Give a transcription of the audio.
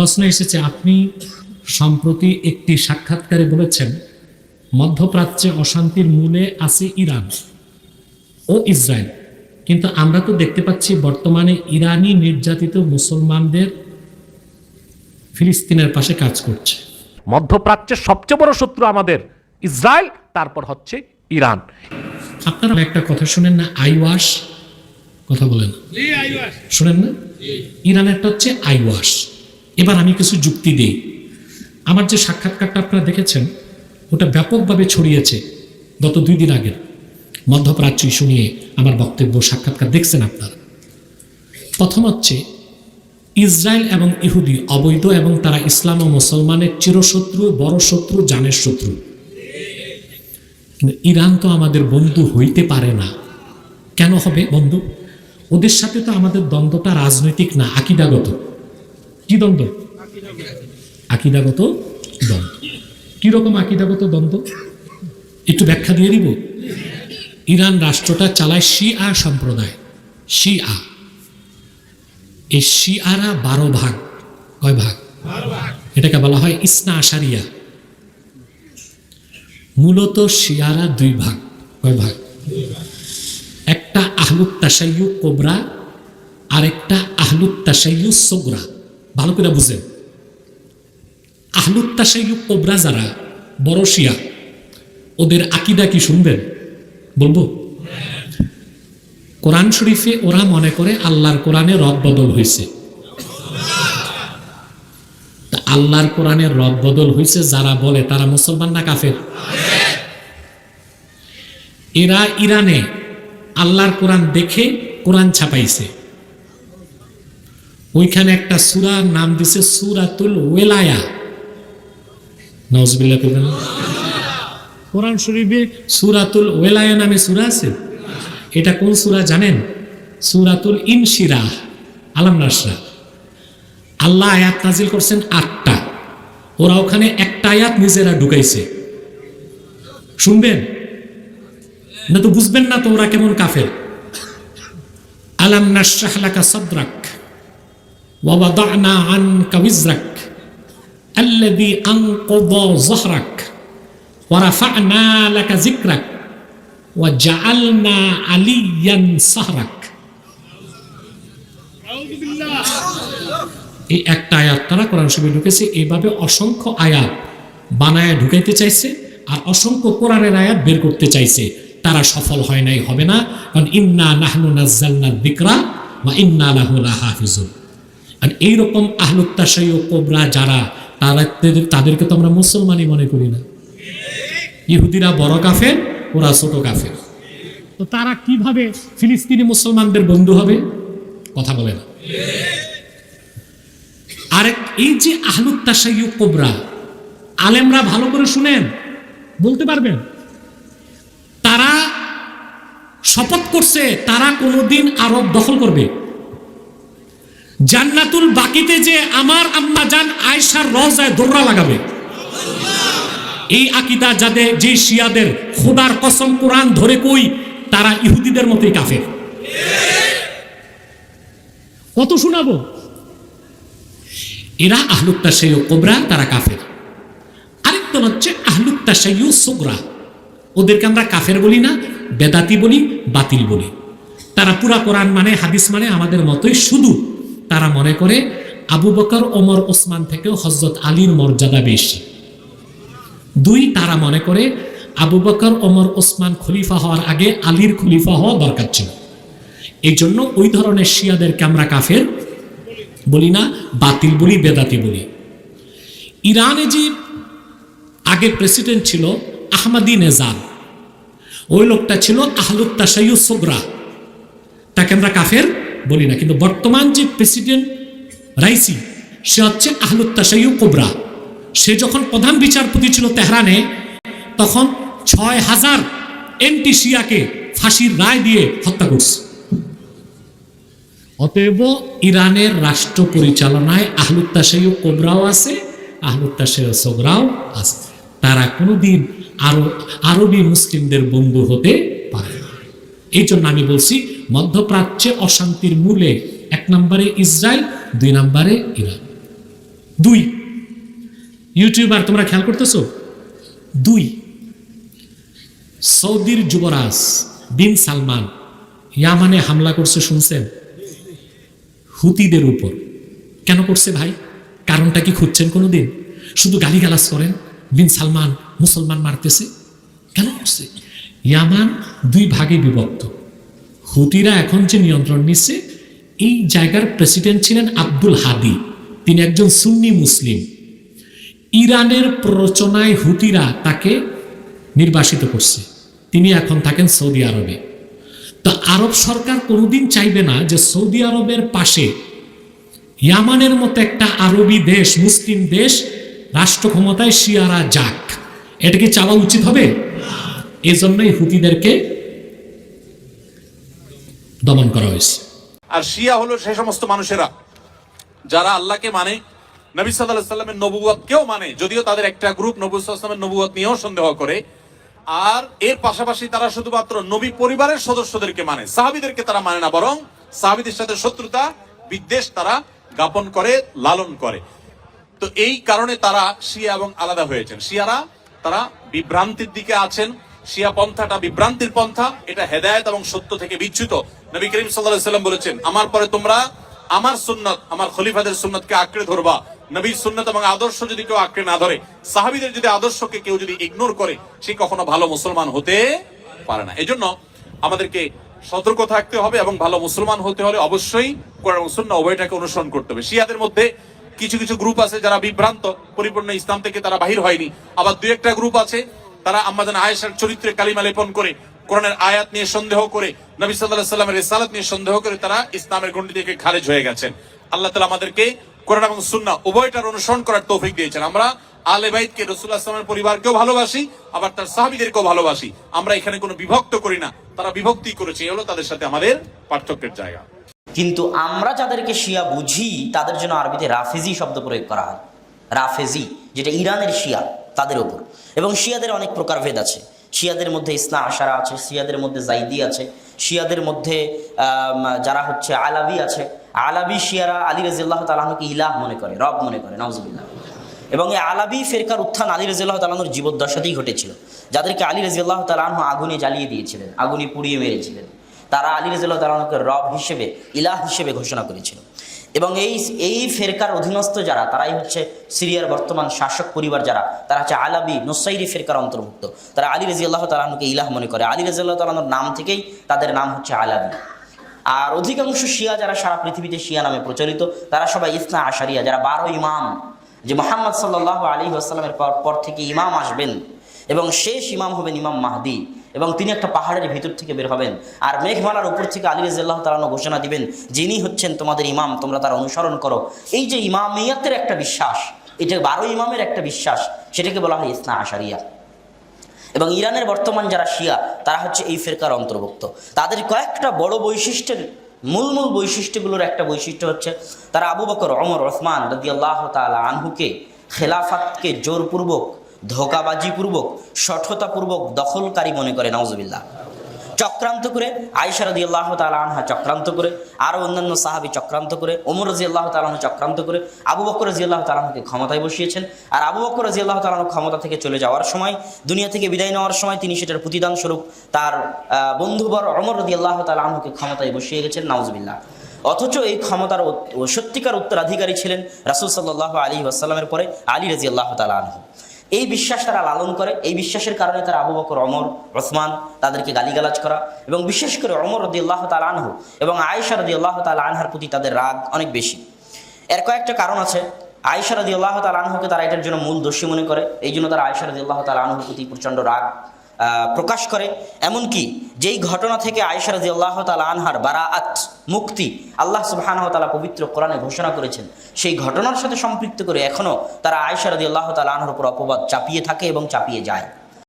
প্রশ্ন এসেছে আপনি সম্প্রতি একটি সাক্ষাৎকারে বলেছেন মধ্যপ্রাচ্যে অশান্তির মূলে আছে ইরান ও ইসরায়েল। কিন্তু আমরা তো দেখতে পাচ্ছি বর্তমানে ইরানি নির্যাতিত মুসলমানদের ফিলিস্তিনের পাশে কাজ করছে। মধ্যপ্রাচ্যের সবচেয়ে বড় শত্রু আমাদের ইসরায়েল তারপর হচ্ছে ইরান। আপনারা একটা কথা শুনেন না আইওয়াশ? কথা বলেন। শুনেন না? ইরানেরটা হচ্ছে আইওয়াশ। এবার আমি কিছু যুক্তি দিই। আমার যে সাক্ষাৎকারটা আপনারা দেখেছেন, ওটা ব্যাপকভাবে ছড়িয়েছে গত দুই দিন আগের। মধ্যপ্রাচ্য ইস্যু নিয়ে আমার বক্তব্য, সাক্ষাৎকার দেখছেন আপনারা। প্রথম হচ্ছে, ইসরায়েল এবং ইহুদি অবৈধ এবং তারা ইসলাম ও মুসলমানের চিরশত্রু, বড় শত্রু, জানের শত্রু। ইরান তো আমাদের বন্ধু হইতে পারে না। কেন হবে বন্ধু? ওদের সাথে তো আমাদের দ্বন্দ্বটা রাজনৈতিক না, আকিদাগত। কি দ্বন্দ্ব? আকিদাগত দ্বন্দ্ব। কীরকম আকিদাগত দ্বন্দ্ব? একটু ব্যাখ্যা দিয়ে দিব। ইরান রাষ্ট্রটা চালায় শিয়া সম্প্রদায়। শিয়া। এই শিয়ারা বারো ভাগ। কয় ভাগ? এটাকে বলা হয় ইসনা আশারিয়া। মূলত শিয়ারা দুই ভাগ। কয় ভাগ? একটা আহলুত তাসাইয়ু কোবরা আর একটা আহলুত তাসাইয়ু সোগরা। ভালো করে বুঝেন আহলুত তাসাইয়ু কোবরা যারা, বড় শিয়া, ওদের আকিদা কি শুনবেন? বলব? কোরআন শরীফে ওরা মনে করে আল্লাহর কোরআনে রদ বদল হয়েছে। আল্লাহর কোরআনের রদ বদল হয়েছে যারা বলে, তারা মুসলমান না কাফের? এরা ইরানে আল্লাহর কোরআন দেখে কোরআন ছাপাইছে। ওইখানে একটা সুরার নাম দিছে সুরাতুল ওয়েলায়া। নজবিল্লা করবেন না? কোরআন শরীফে সুরাতুল ওয়েলায়া নামে সুরা আছে। এটা কোন সুরা জানেন? সুরাতুল ইনশিরা আলাম নাসরা। আল্লাহ আয়াত নাজিল করছেন আটটা। ওরা ওখানে একটা আয়াত নিজেরা ঢুকাইছে। শুনবেন? না তো বুঝবেন না তো ওরা কেমন কাফের। আলাম নাশরাহ লাকা সাদরাক। ওয়া জাআলনা আলিয়ান এই একটা তারা ঢুকেছে এইভাবে অসংখ্য আয়াত বানায় ঢুকাইতে চাইছে আর অসংখ্য কোরআনের আয়াত বের করতে চাইছে। তারা সফল হয় নাই, হবে না। কারণ ইন্না নাহনু নাজ্জালনা যিকরা ওয়া ইন্না লাহু লাহাফিজুন। আর এইরকম আহলুত্তাশাই ও কোবরা যারা, তারা তাদেরকে তো আমরা মুসলমানই মনে করি না। ইহুদিরা বড় কাফের, ওরা ছোট কাফের। তো তারা কীভাবে ফিলিস্তিনি মুসলমানদের বন্ধু হবে? কথা বলে না। আরেক, এই যে আহলুত্তাশাইয়ু কোবরা, আলেমরা ভালো করে শুনেন, বলতে পারবেন? তারা শপথ করছে, তারা কোনোদিন আরব দখল করবে। জান্নাতুল বাকিতে যে আমার আম্মা জান আয়সার রজায় দোররা লাগাবে। এই আকিদা যাদের যে শিয়াদের খোদার কসম কোরআন ধরে কই, তারা ইহুদিদের মতোই কাফের। কত শোনাবো? এরা আহলুত্তা সেই কোবরা, তারা কাফের। আরেকটা হচ্ছে আহলুত্তা সেই সোগরা ওদেরকে আমরা কাফের বলি না, বেদাতি বলি, বাতিল বলি। তারা পুরা কোরআন মানে হাদিস মানে আমাদের মতোই শুধু তারা মনে করে আবু বকর, ওমর, ওসমান থেকেও হজরত আলীর মর্যাদা বেশি। দুই, তারা মনে করে আবু বকর, ওমর, ওসমান খলিফা হওয়ার আগে আলীর খলিফা হওয়া দরকার ছিল। এই জন্য ওই ধরনের শিয়াদেরকে আমরা কাফের বলি না, বাতিল বলি, বেদাতি বলি। ইরানে যে আগে প্রেসিডেন্ট ছিল আহমাদি নেজাদ ওই লোকটা ছিল আহলুত তাসাইয়ু সোগরা। তাকে আমরা কাফের বলি না, কিন্তু বর্তমান যে প্রেসিডেন্ট রাইসি, সে হচ্ছে আহলুত তাসাইয়ু কোবরা। সে যখন প্রধান বিচারপতি ছিল তেহরানে, তখন ছয় হাজার এন্টি শিয়াকে ফাঁসির রায় দিয়ে হত্যা করছে। অতএব ইরানের রাষ্ট্র পরিচালনায় আহলুত্তাশাই কোবরাও আছে আহলুত্তাশাই সোগরাও আছে। তারা কোনোদিন আরও আরবি মুসলিমদের বন্ধু হতে পারে এই জন্য আমি বলছি মধ্যপ্রাচ্যে অশান্তির মূলে এক নম্বরে ইসরায়েল, দুই নম্বরে ইরান। দুই। ইউটিউবার, তোমরা খেয়াল করতেছ? দুই। সৌদির যুবরাজ বিন সালমান ইয়ামানে হামলা করছে, শুনছেন? হুতিদের উপর। কেন করছে ভাই? কারণটা কি খুঁজছেন কোনোদিন? শুধু গালি গালিগালাজ করেন? বিন সালমান মুসলমান মারতেছে? কেন করছে? ইয়ামান দুই ভাগে বিভক্ত। হুতিরা এখন যে নিয়ন্ত্রণ নিচ্ছে, এই জায়গার প্রেসিডেন্ট ছিলেন আব্দুল হাদি। তিনি একজন সুন্নি মুসলিম। ইরানের প্ররোচনায় হুতিরা তাকে নির্বাসিত করছে। তিনি এখন থাকেন সৌদি আরবে। তো আরব সরকার কোনোদিন চাইবে না যে সৌদি আরবের পাশে ইয়ামানের মতো একটা আরবি দেশ, মুসলিম দেশ, রাষ্ট্র ক্ষমতায় শিয়ারা যাক। এটা কি চাওয়া উচিত হবে? এজন্যই হুতিদেরকে দমন করা হয়েছে। আর শিয়া হলো সেই সমস্ত মানুষেরা যারা আল্লাহকে মানে নবী সাল্লাহ সাল্লামের নবুয়াতকেও মানে যদিও তাদের একটা গ্রুপ নবী সাল্লামের নবুয়াত নিয়েও সন্দেহ করে। আর এর পাশাপাশি তারা শুধুমাত্র নবী পরিবারের সদস্যদেরকে মানে সাহাবিদেরকে তারা মানে না, বরং সাহাবিদের সাথে শত্রুতা, বিদ্বেষ তারা জ্ঞাপন করে, লালন করে। তো এই কারণে তারা শিয়া এবং আলাদা হয়েছেন। শিয়ারা তারা বিভ্রান্তির দিকে আছেন। শিয়া পন্থাটা বিভ্রান্তির পন্থা, এটা হেদায়েত এবং সত্য থেকে বিচ্যুত। নবী করিম সাল্লাম বলেছেন, আমার পরে তোমরা আমার সুন্নত, আমার খলিফাদের সুন্নতকে আঁকড়ে ধরবা। নবীর সুন্নত এবং আদর্শ যদি কেউ আঁকড়ে না ধরে, সাহাবিদের যদি আদর্শকে কেউ যদি ইগনোর করে, সে কখনো ভালো মুসলমান হতে পারে না। এজন্য আমাদেরকে সতর্ক থাকতে হবে এবং ভালো মুসলমান হতে হলে অবশ্যই কোরআন এবং সুন্নাহ উভয়টাকে অনুসরণ করতে হবে। শিয়াদের মধ্যে কিছু কিছু গ্রুপ আছে যারা বিভ্রান্ত, পরিপূর্ণ ইসলাম থেকে তারা বাহির হয়নি। আবার দু একটা গ্রুপ আছে, তারা আমাদের আয়েশার চরিত্রে কালিমা লেপন করে কোরআনের আয়াত নিয়ে সন্দেহ করে, নবী সাল্লাল্লাহু সাল্লামের রিসালাত নিয়ে সন্দেহ করে তারা ইসলামের গণ্ডি থেকে খারেজ হয়ে গেছেন। আল্লাহ তালা আমাদেরকে কোরআন এবং সুন্নাহ উভয়টার অনুসরণ করার তৌফিক দিয়েছেন। আমরা আলে বাইতকে, রাসূলুল্লাহ সাল্লামের পরিবারকেও ভালোবাসি, আবার তার সাহাবীদেরকেও ভালোবাসি। আমরা এখানে কোনো বিভক্ত করি না, তারা বিভক্তি করেছে, এই হলো তাদের সাথে আমাদের পার্থক্যের জায়গা। কিন্তু আমরা যাদেরকে শিয়া বুঝি, তাদের জন্য আরবিতে রাফেজি শব্দ প্রয়োগ করা হয়। রাফেজি, যেটা ইরানের শিয়া, তাদের ওপর এবং শিয়াদের অনেক প্রকারভেদ আছে। শিয়াদের মধ্যে ইসনা আশারা আছে, শিয়াদের মধ্যে জাইদি আছে, শিয়াদের মধ্যে যারা হচ্ছে আলাবি আছে, আলাবি শিয়ারা আলী রাজিল্লাহ তালাহকে ইলাহ মনে করে, রব মনে করে নওয়াজবিল্লাহ এবং এই আলাবি ফেরকার উত্থান আলী রাজিল্লাহ তালানোর জীবদ্দশাতেই ঘটেছিল। যাদেরকে আলী রাজিল্লাহ তালাহ আগুনে জ্বালিয়ে দিয়েছিলেন, আগুনে পুড়িয়ে মেরেছিলেন, তারা আলী রাজিল্লাহ তালাহকে রব হিসেবে, ইলাহ হিসেবে ঘোষণা করেছিল। এবং এই এই ফেরকার অধীনস্থ যারা, তারাই হচ্ছে সিরিয়ার বর্তমান শাসক পরিবার যারা, তারা হচ্ছে আলাবি নোসাইরি ফেরকার অন্তর্ভুক্ত। তারা আলী রাজি আল্লাহ তালাহকে ইলাহ মনে করে। আলী রাজি আল্লাহ নাম থেকেই তাদের নাম হচ্ছে আলাবি। আর অধিকাংশ শিয়া যারা সারা পৃথিবীতে শিয়া নামে প্রচলিত, তারা সবাই ইসনা আশারিয়া, যারা বারো ইমাম। যে মোহাম্মদ সাল্লাহ আলী আসসালামের পর পর থেকে ইমাম আসবেন এবং শেষ ইমাম হবেন ইমাম মাহদি। এবং তিনি একটা পাহাড়ের ভিতর থেকে বের হবেন। আর মেঘমালার উপর থেকে আলী রাজিয়াল্লাহ তালানো ঘোষণা দিবেন, যিনি হচ্ছেন তোমাদের ইমাম, তোমরা তার অনুসরণ করো। এই যে ইমামিয়াতের একটা বিশ্বাস, এটা বারো ইমামের একটা বিশ্বাস, সেটাকে বলা হয় ইসনা আশারিয়া। এবং ইরানের বর্তমান যারা শিয়া, তারা হচ্ছে এই ফেরকার অন্তর্ভুক্ত। তাদের কয়েকটা বড় বৈশিষ্ট্যের, মূল মূল বৈশিষ্ট্যগুলোর একটা বৈশিষ্ট্য হচ্ছে, তারা আবু বকর অমর ওসমান রদি আল্লাহ তালা আনহুকে খেলাফাতকে জোরপূর্বক ধোকাবাজিপূর্বক সঠতাপূর্বক দখলকারী মনে করে নওয়াজবিল্লাহ চক্রান্ত করে আয়সা রদি আল্লাহ আনহা চক্রান্ত করে আরও অন্যান্য সাহাবি চক্রান্ত করে, ওমর রাজি আল্লাহ তালাহ চক্রান্ত করে, আবু বকর রাজি আল্লাহ তালাহকে ক্ষমতায় বসিয়েছেন। আর আবু বকর রাজি আল্লাহ তালাহ ক্ষমতা থেকে চলে যাওয়ার সময়, দুনিয়া থেকে বিদায় নেওয়ার সময় তিনি সেটার প্রতিদান স্বরূপ তার বন্ধুবর অমর রদি আল্লাহ তালাহকে ক্ষমতায় বসিয়ে গেছেন নাউজবিল্লাহ। অথচ এই ক্ষমতার সত্যিকার উত্তরাধিকারী ছিলেন রাসুল সাল্লাহ আলী আসাল্লামের পরে আলী রাজি আল্লাহ তালা আনহু। এই বিশ্বাস তারা লালন করে, এই বিশ্বাসের কারণে তারা আবু বকর অমর ওসমান তাদেরকে গালিগালাজ করা এবং বিশেষ করে অমর রদি আল্লাহ তাল আনহু এবং আয়েশা রদি আল্লাহ তাল আনহার প্রতি তাদের রাগ অনেক বেশি। এর কয়েকটা কারণ আছে। আয়েশা রদি আল্লাহ তাল আনহুকে তারা এটার জন্য মূল দোষী মনে করে। এই জন্য তারা আয়েশা রদি আল্লাহ তাল আনহুর প্রতি প্রচণ্ড রাগ প্রকাশ করে। এমনকি যেই ঘটনা থেকে আয়েশা রাজি আল্লাহ তালা আনহার বারা আত মুক্তি আল্লাহ সুবহানাহু তালা পবিত্র কোরআনে ঘোষণা করেছেন, সেই ঘটনার সাথে সম্পৃক্ত করে এখনও তারা আয়েশা রাজি আল্লাহ তালা আনহার উপর অপবাদ চাপিয়ে থাকে এবং চাপিয়ে যায়।